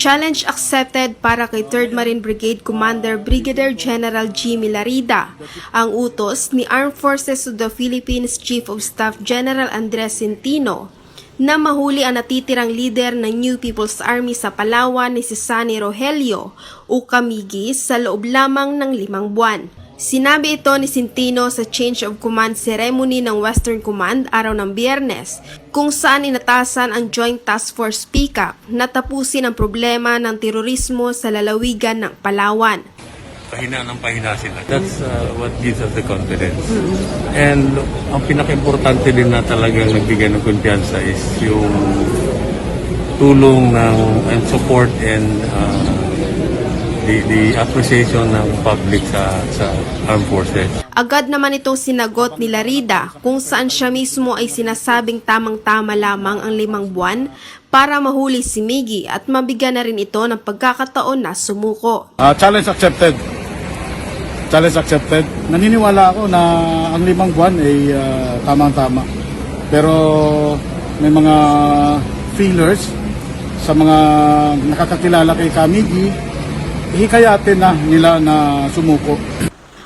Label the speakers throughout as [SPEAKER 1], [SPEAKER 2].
[SPEAKER 1] Challenge accepted para kay 3rd Marine Brigade Commander Brigadier General Jimmy Larida. Ang utos ni Armed Forces of the Philippines Chief of Staff General Andres Centino na mahuli ang natitirang leader ng New People's Army sa Palawan ni si Sani Rogelio o Kamigi sa loob lamang ng limang buwan. Sinabi ito ni Centino sa Change of Command Ceremony ng Western Command araw ng biyernes kung saan inatasan ang Joint Task Force PICAP na tapusin ang problema ng terorismo sa lalawigan ng Palawan.
[SPEAKER 2] pahina ng pahina sila. That's uh, what gives us the confidence. And ang pinaka-importante din na talagang nagbigay ng kumpiyansa is yung tulong ng and support and uh, the, the appreciation ng public sa, sa armed forces.
[SPEAKER 1] Agad naman itong sinagot ni Larida kung saan siya mismo ay sinasabing tamang-tama lamang ang limang buwan para mahuli si Miggy at mabigyan na rin ito ng pagkakataon na sumuko.
[SPEAKER 3] Ah, challenge accepted. Challenge accepted. Naniniwala ako na ang limang buwan ay ah, tamang-tama. Pero may mga feelers sa mga nakakakilala kay Kamigi, hikayatin na nila na sumuko.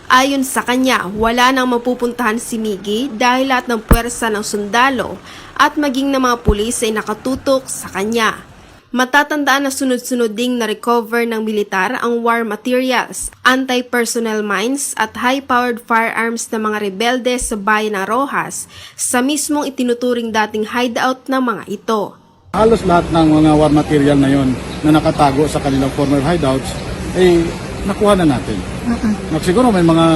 [SPEAKER 1] Ayon sa kanya, wala nang mapupuntahan si Miggy dahil lahat ng puwersa ng sundalo at maging ng mga pulis ay nakatutok sa kanya. Matatandaan na sunod-sunod ding na-recover ng militar ang war materials, anti-personnel mines at high-powered firearms ng mga rebelde sa bayan ng Rojas sa mismong itinuturing dating hideout ng mga ito.
[SPEAKER 3] Halos lahat ng mga war material na yon na nakatago sa kanilang former hideouts ay nakuha na natin. Uh Siguro may mga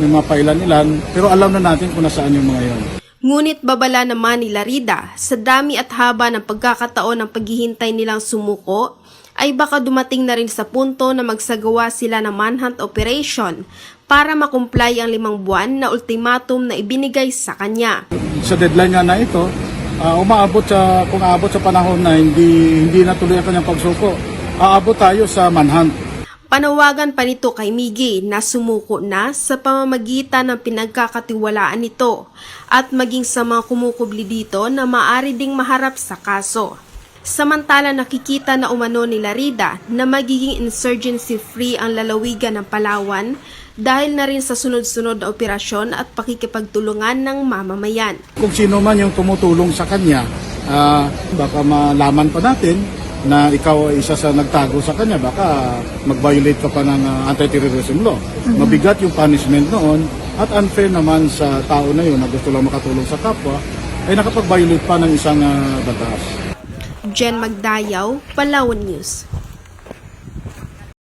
[SPEAKER 3] may mga pailan-ilan pero alam na natin kung nasaan yung mga yon.
[SPEAKER 1] Ngunit babala naman ni Larida sa dami at haba ng pagkakataon ng paghihintay nilang sumuko ay baka dumating na rin sa punto na magsagawa sila ng manhunt operation para makumply ang limang buwan na ultimatum na ibinigay sa kanya.
[SPEAKER 3] Sa deadline nga na ito, ah, umaabot sa kung aabot sa panahon na hindi hindi natuloy ang kanyang pagsuko, aabot tayo sa manhunt.
[SPEAKER 1] Panawagan pa nito kay Miggy na sumuko na sa pamamagitan ng pinagkakatiwalaan nito at maging sa mga kumukubli dito na maari ding maharap sa kaso. Samantala nakikita na umano ni Larida na magiging insurgency-free ang lalawigan ng Palawan dahil na rin sa sunod-sunod na operasyon at pakikipagtulungan ng mamamayan.
[SPEAKER 3] Kung sino man yung tumutulong sa kanya, ah, baka malaman pa natin na ikaw ay isa sa nagtago sa kanya, baka mag-violate ka pa ng ah, anti-terrorism law. Mabigat yung punishment noon at unfair naman sa tao na yun na gusto lang makatulong sa kapwa, ay nakapag-violate pa ng isang ah, batas.
[SPEAKER 1] Jen Magdayaw, Palawan News.